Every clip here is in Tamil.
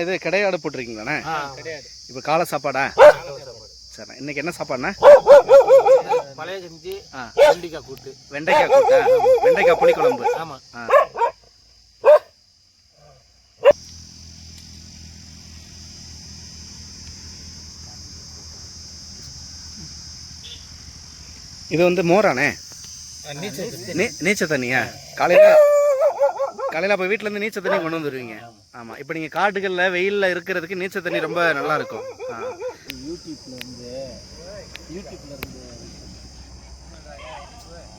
இது கிடையாடு போட்டிருக்கீங்களாண்ணே கிடையாது இப்போ காலை சாப்பாடா? சரி இன்னைக்கு என்ன சாப்பாடுண்ணே? பழைய செஞ்சு. வெண்டிக்காய் கூட்டு. வெண்டைக்காய் கூட்டா? வெண்டைக்காய் புளிக்குழம்பு ஆமா. ஆ. இது வந்து மோரானே நீச்சல் தண்ணியா? காலையில் காலையில் அப்போ வீட்டிலேருந்து நீச்சல் தண்ணி கொண்டு வந்துடுவீங்க ஆமாம் இப்போ நீங்கள் காட்டுகளில் வெயிலில் இருக்கிறதுக்கு நீச்சல் தண்ணி ரொம்ப நல்லா இருக்கும் யூடியூப்ல இருந்து யூடியூப்ல இருந்து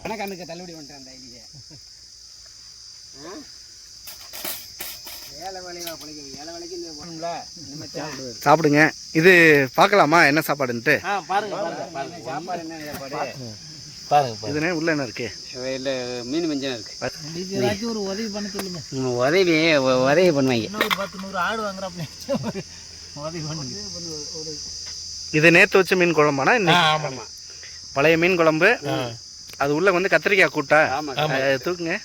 கணக்கானுக்கு தள்ளுபடி பண்ணிட்டேன் அந்த ஐடியா சாப்பிடுங்க. இது பார்க்கலாமா? என்ன சாப்பாடுன்ட்டு? பாருங்க சாப்பாடு என்ன சாப்பாடு பாருங்க இதுனே உள்ள என்ன இருக்கு? இல்லை மீன் மஞ்சள் இருக்கு. ஏதாச்சும் ஒரு உதவி பண்ண சொல்லுங்க. உதவி உதவி பண்ணுவாங்க. இன்னும் ஒரு பத்து நூறு ஆடு வாங்குறாப்ல உதவி பண்ணுங்க. இது நேற்று வச்ச மீன் குழம்பானா இன்னைக்கு? ஆமாம் பழைய மீன் குழம்பு. அது உள்ள வந்து கத்திரிக்காய் கூட்டா? தூக்குங்க.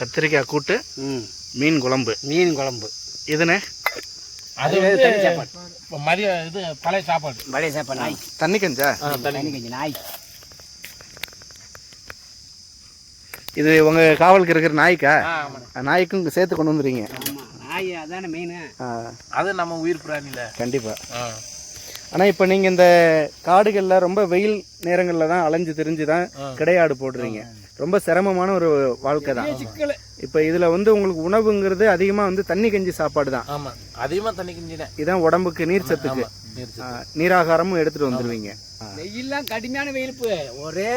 கத்திரிக்காய் கூட்டு மீன் குழம்பு. மீன் குழம்பு. இதுனே? அது தனி சாப்பாடு. மதியம் இது பழைய சாப்பாடு. பழைய சாப்பாடு நாய். தண்ணி கஞ்சா தண்ணி கஞ்சி. நாய். இது உங்க காவலுக்கு இருக்கிற நாய்க்கா? நாய்க்கும் சேர்த்து கொண்டு வந்துடுறீங்க ஆமாம் நாய் அதானே மெயின் அது நம்ம உயிர் பிராணில. கண்டிப்பா. ஆனா இப்போ நீங்க இந்த காடுகள்ல ரொம்ப வெயில் நேரங்கள்ல தான் அலைஞ்சு திரிஞ்சு தான் கிடையாடு போடுறீங்க. ரொம்ப சிரமமான ஒரு வாழ்க்கை தான். இப்போ இதுல வந்து உங்களுக்கு உணவுங்கிறது அதிகமா வந்து தண்ணி கஞ்சி சாப்பாடு தான். ஆமா. அதிகமா தண்ணி கஞ்சினேன் இதான் உடம்புக்கு நீர் சத்துக்கு. நீராகாரமும் எடுத்துட்டு வந்துருவீங்க. ஆ. வெயில்லாம் கடுமையான வெயிலுப்பு ஒரே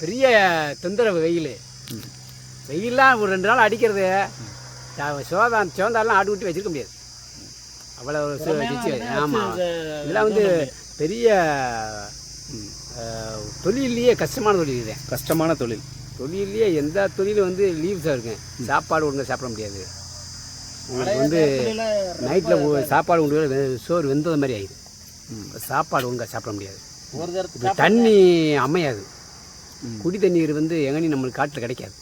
பெரிய தொந்தரவு வெயில். வெயில்லாம் ஒரு ரெண்டு நாள் அடிக்கிறது. சோதான் சோந்தாலாம் ஆடு விட்டு வச்சிருக்க முடியாது. அவ்வளோ ஆமாம் இதெல்லாம் வந்து பெரிய அஹ், தொழில்லையே கஷ்டமான தொழில் இது. கஷ்டமான தொழில். தொழிலையே எந்த தொழிலும் வந்து லீவ் சார் இருக்கு சாப்பாடு ஒழுங்கா சாப்பிட முடியாது. உங்களுக்கு வந்து நைட்டில் சாப்பாடு கொண்டு சோறு வெந்தது மாதிரி ஆயிடுது. சாப்பாடு ஒழுங்கா சாப்பிட முடியாது. இப்ப தண்ணி அமையாது. குடி தண்ணீர் வந்து எங்கேயும் நம்மளுக்கு காட்டில் கிடைக்காது.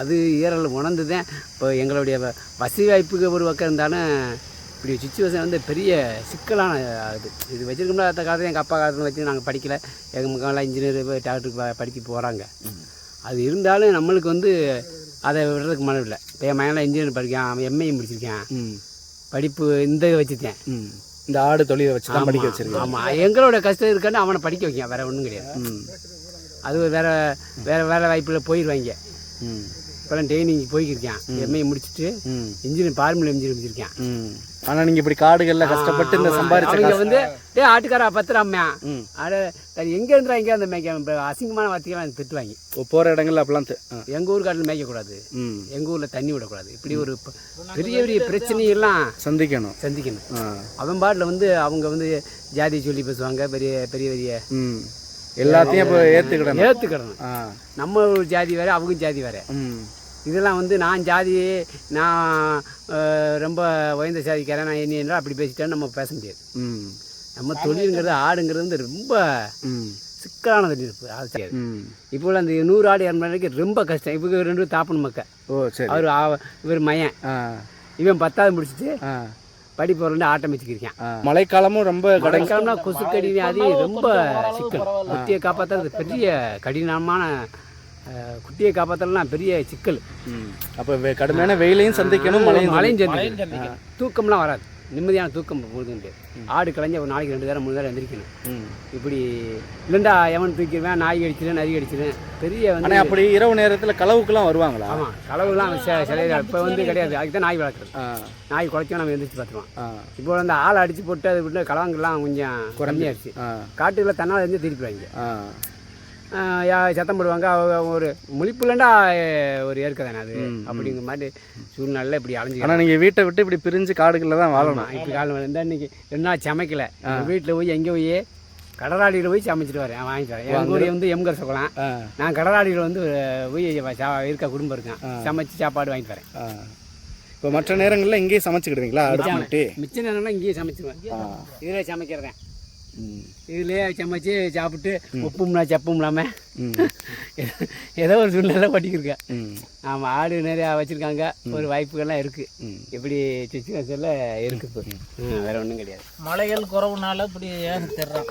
அது ஈரல் உணர்ந்து தான் இப்போ எங்களுடைய வ- வசதி வாய்ப்புக்கு ஒரு பக்கம் இருந்தாலும் இப்படி சுச்சுவேஷன் வந்து பெரிய சிக்கலான இது. இது வச்சிருக்கோம்னா அந்த காலத்தில் எங்கள் அப்பா காலத்தில் வச்சு நாங்கள் படிக்கல. எங்கள் மக்கள்லாம் இன்ஜினியர் டாக்டருக்கு படிக்க போகிறாங்க அது இருந்தாலும் நம்மளுக்கு வந்து அதை விடுறதுக்கு மனம் இல்லை இப்போ என் மகன்லாம் இன்ஜினியர் படிக்கான் அவன் எம்ஏ முடிச்சிருக்கான் ம். படிப்பு இந்த வச்சுட்டேன் ம். இந்த ஆடு தொழிலை வச்சு தான் படிக்க வச்சிருக்கேன் ஆமாம் எங்களோட கஷ்டம் இருக்கான்னு அவனை படிக்க வைக்கான் வேற ஒன்றும் கிடையாது ம். அது வேற வேற வேலை வாய்ப்பில் போயிடுவாங்க ம். இப்போலாம் ட்ரைனிங் போய்க்கிருக்கேன் எம்ஏ முடிச்சுட்டு. இன்ஜினியர் ஃபார்முலா இன்ஜினியர் முடிச்சிருக்கேன் ம். ஆனா நீங்க இப்படி காடுகள்ல கஷ்டப்பட்டு இந்த காசு வந்து டே ஆட்டுக்காரா பத்திரம்மா ம். அட எங்க இருந்துடா எங்க அந்த மேய்க்க அசிங்கமான வார்த்தையெல்லாம் எனக்கு திட்டுவாங்க போற இடங்கள்ல அப்பெல்லாம் தி- ஆ. எங்க ஊர் காட்டில் மேய்க்கக்கூடாது ம். எங்க ஊர்ல தண்ணி விடக்கூடாது இப்படி ஒரு பெரிய பெரிய பிரச்சனையெல்லாம் சந்திக்கணும் சந்திக்கணும். அவன் பாட்டில் வந்து அவங்க வந்து ஜாதி சொல்லி பேசுவாங்க பெரிய பெரிய பெரிய. எல்லாத்தையும் இப்போ ஏத்துக்கிடணும் ஏற்றுக்கிடணும் ஆ. நம்ம ஜாதி வேற அவங்க ஜாதி வேற. இதெல்லாம் வந்து நான் ஜாதி நான் ரொம்ப உயர்ந்த ஜாதிக்காரன் நான் என்ன என்றால் அப்படி பேசிட்டேன்னு நம்ம பேச முடியாது. நம்ம தொழிலுங்கிறது ஆடுங்கிறது வந்து ரொம்ப. சிக்கலான தொழில் இப்போ அது ம். இப்போ அந்த நூறு ஆடு இரநூறுக்கு ரொம்ப கஷ்டம் இப்போ ரெண்டு பேரும் தாப்பணும் மக்க ஓ சரி அவர் இவர் மையன். இவன் பத்தாவது முடிச்சுட்டு. படிப்பு ரெண்டு ஆட்டம் வச்சுக்கிருக்கான் ஆ. மழைக்காலமும் ரொம்ப கடை கடைக்காலம்னா கொசுக்கடி அது ரொம்ப சிக்கல் குட்டியை காப்பாற்றுறது பெரிய கடினமான குட்டியை காப்பாற்றலாம் பெரிய சிக்கல். அப்ப வெ- கடுமையான வெயிலையும் சந்திக்கணும் மழையும் மழையும் சந்திக்கணும். தூக்கம்லாம் வராது. நிம்மதியான தூக்கம் போகுது முடியாது ஆடு கலைஞ்ச ஒரு நாளைக்கு ரெண்டு நேரம் மூணு நேரம் எந்திரிக்கணும். இப்படி இல்லைண்டா எவன் தூக்கிடுவேன் நாய் அடிச்சிடும் நரி அடிச்சிடும் பெரிய வந்து அப்படி இரவு நேரத்துல களவுக்குலாம் வருவாங்களா? ஆமாம் களவுலாம் சில இப்போ வந்து கிடையாது. அதுக்கு தான் நாய் வளர்க்குறது. நாய் குலைச்சா நம்ம எந்திரிச்சு பார்த்துருவோம். இப்போ வந்து ஆள் அடிச்சு போட்டு அது விட்டு களவங்கெல்லாம் கொஞ்சம் ஆ. காட்டுக்குள்ள தன்னால் இருந்து திருப்பிடுவாங்க. சத்தம் போடுவாங்க. அவங்க ஒரு முழிப்புலண்டா ஒரு ஏற்க தானே அது. அப்படிங்கிற மாதிரி சூழ்நிலை இப்படி அலைஞ்சு ஆனா நீங்க வீட்டை விட்டு இப்படி பிரிஞ்சு காடுகள்ல தான் வாழணும். இப்போ காலம் இந்த இன்னைக்கு ரெண்டு நாள் சமைக்கல வீட்டில் போய் எங்கே போய் கடலாடியில் போய் சமைச்சிட்டு வரேன் வாங்கிட்டு வரேன். எங்கள் ஊர் வந்து எம்கர் சொல்லலாம். நான் கடலாடியில் வந்து போய் இருக்க குடும்பம் இருக்கேன் சமைச்சு சாப்பாடு வாங்கிட்டு வரேன். இப்போ மற்ற நேரங்கள்ல இங்கேயே சமைச்சுக்கிடுவீங்களா? மிச்சம் நேரம்னா இங்கேயே சமைச்சிருவேன். இதில் சமைக்கிறேன். இதுலேயே சமைச்சு சாப்பிட்டு உப்பும்னா சப்பும் இல்லாமல் ஏதோ ஒரு சூழ்நிலை ஓட்டிக்கிருக்கேன் ம். ஆமாம் ஆடு நிறையா வச்சுருக்காங்க. ஒரு வாய்ப்புகள்லாம் இருக்குது ம். இப்படி சுச்சுவேஷனில் இருக்குது இப்போ? வேறு ஒன்றும் கிடையாது. மழைகள் குறவுனால இப்படி ஏன் திடுறான்?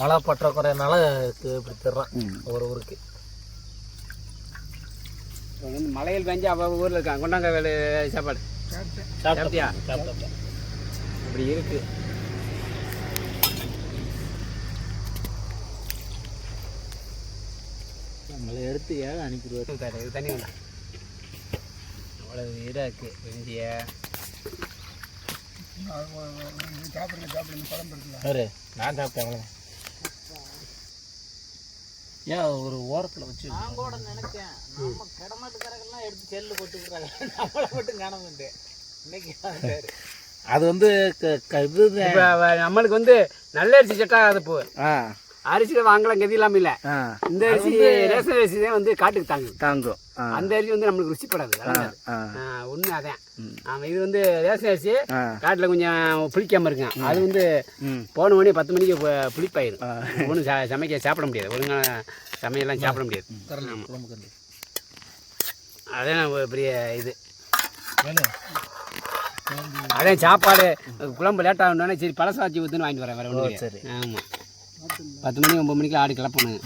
மழை பற்றாக்குறைனால இது இப்படி திடுறான் ஒரு ஊருக்கு. மலையில் பெஞ்சு அவ ஊரில் இருக்கான். கொண்டாங்க வேலை சாப்பாடு. சாப்பிட்டியா? சாப்பிட்டா அப்படி இருக்கு. நம்மளை எடுத்து ஏன் அனுப்பிடுவார். தண்ணி- இது தண்ணி வேண்டாம் அவ்வளோ இதாக இருக்குது வெந்திய. யாரு? நான் சாப்பிட்டேன் அவ்வளோதான் ஏன் ஒரு ஓரத்தில் வச்சு நான் கூட நினைச்சேன். நம்ம கடமாட்டுக்காரங்கெல்லாம் எடுத்து செல்லு போட்டுக்கிறாங்க. நம்மளை மட்டும் காண மாட்டேன் இன்னைக்கு அது வந்து நம்மளுக்கு வந்து நல்ல அரிசி செட் ஆகாது இப்போ ஆ. அரிசியில் வாங்கலாம் கதி இல்லாமல் இல்லை. இந்த அரிசி ரேஷன் அரிசி தான் வந்து காட்டுக்கு தாங்கும். தாங்கும். அந்த அரிசி வந்து நம்மளுக்கு ருசிப்படாது உண்மை அதான் ஆமாம் இது வந்து ரேஷன் அரிசி காட்டில் கொஞ்சம் புளிக்காமல் இருக்கும் அது வந்து போன மணி பத்து மணிக்கு புளிப்பாயிரும். ஒன்றும் ச சமைக்க சாப்பிட முடியாது. ஒழுங்கான சமையல்லாம் சாப்பிட முடியாது. அதான் ஒரு பெரிய இது. வேணும் அதே சாப்பாடு குழம்பு லேட் சரி பழசாச்சி ஊற்றுன்னு வாங்கிட்டு வரேன் வேறு ஒன்றும் சரி. ஆமாம் பத்து மணி ஒம்பது மணிக்கு ஆடு கிளப்பணும்.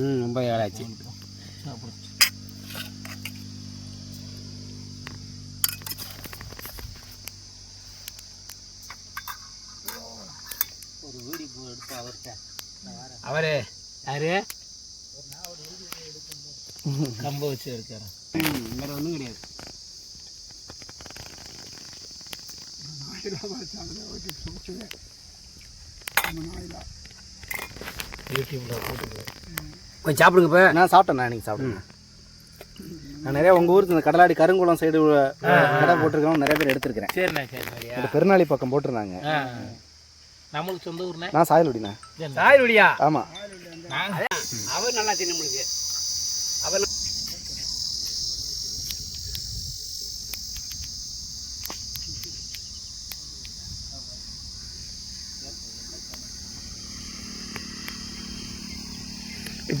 ம் ரொம்ப ஏழாச்சு ஒரு அவரு யாரு? கம்ப வச்சு எடுக்கிறேன் வேற ஒன்றும் கிடையாது. யூடியூப்பில் போட்டுருக்கேன் கொஞ்சம் சாப்பிடுங்க இப்போ. நான் சாப்பிட்டேன் நான் இன்னைக்கு சாப்பிட்டேன் நான் நிறைய உங்கள் ஊருக்கு இந்த கடலாடி கருங்குளம் சைடு கடை போட்டிருக்கோம் நிறைய பேர் எடுத்திருக்கிறேன். சரிண்ணா பெருநாளி பக்கம் போட்டிருந்தாங்க. நம்மளுக்கு சொந்த ஊர்ண்ணே? நான் சாயல்குடிண்ணே. சாய் ஒடியா ஆமாம் அவர் நல்லா தின்னு முடியுது அவர்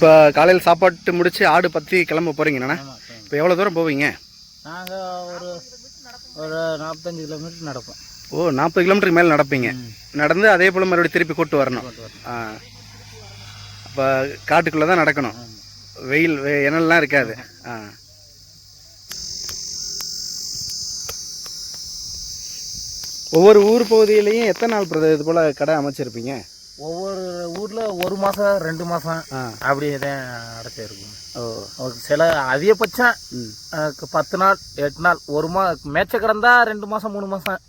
இப்போ காலையில் சாப்பாட்டு முடிச்சு ஆடு பற்றி கிளம்ப போகிறீங்கண்ணா இப்போ எவ்வளோ தூரம் போவீங்க? நாங்கள் ஒரு ஒரு நாற்பத்தஞ்சு கிலோமீட்டர் நடப்போம். ஓ நாற்பது கிலோமீட்டருக்கு மேலே நடப்பீங்க. நடந்து அதே போல் மறுபடியும் திருப்பி கூட்டு வரணும். ஆ. அப்போ காட்டுக்குள்ளே தான் நடக்கணும். வெயில் இனல்லாம் இருக்காது. ஆ. ஒவ்வொரு ஊர் பகுதியிலையும் எத்தனை நாள் பிரதர் இது போல் கடை அமைச்சிருப்பீங்க? ஒவ்வொரு ஊரில் ஒரு மாதம் ரெண்டு மாதம் அப்படி தான் அடைச்சிருக்கும் ஓ. சில அதிகபட்சம் பத்து நாள் எட்டு நாள் ஒரு மா மேய்ச்ச கிடந்தா ரெண்டு மாதம் மூணு மாதம்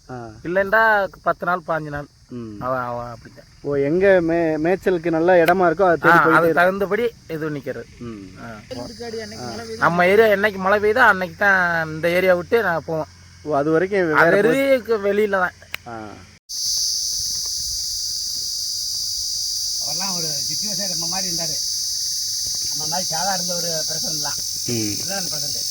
இல்லைண்டா பத்து நாள் பாஞ்சு நாள். அவன் அவன் அப்படித்தான். ஓ எங்கே மே மேய்ச்சலுக்கு நல்ல இடமா இருக்கோ அது தகுந்தபடி இது நிற்கிறது நம்ம ஏரியா என்னைக்கு மழை பெய்யுதோ அன்னைக்கு தான் இந்த ஏரியா விட்டு நான் போவோம் ஓ அது வரைக்கும் வேற அது வரைக்கும் வெளியில தான் ஆ அவர்லாம் ஒரு சுச்சுவேஷன் நம்ம மாதிரி இருந்தார். நம்ம மாதிரி சாதா இருந்த ஒரு பிரசன் தான். பிரசன்ட்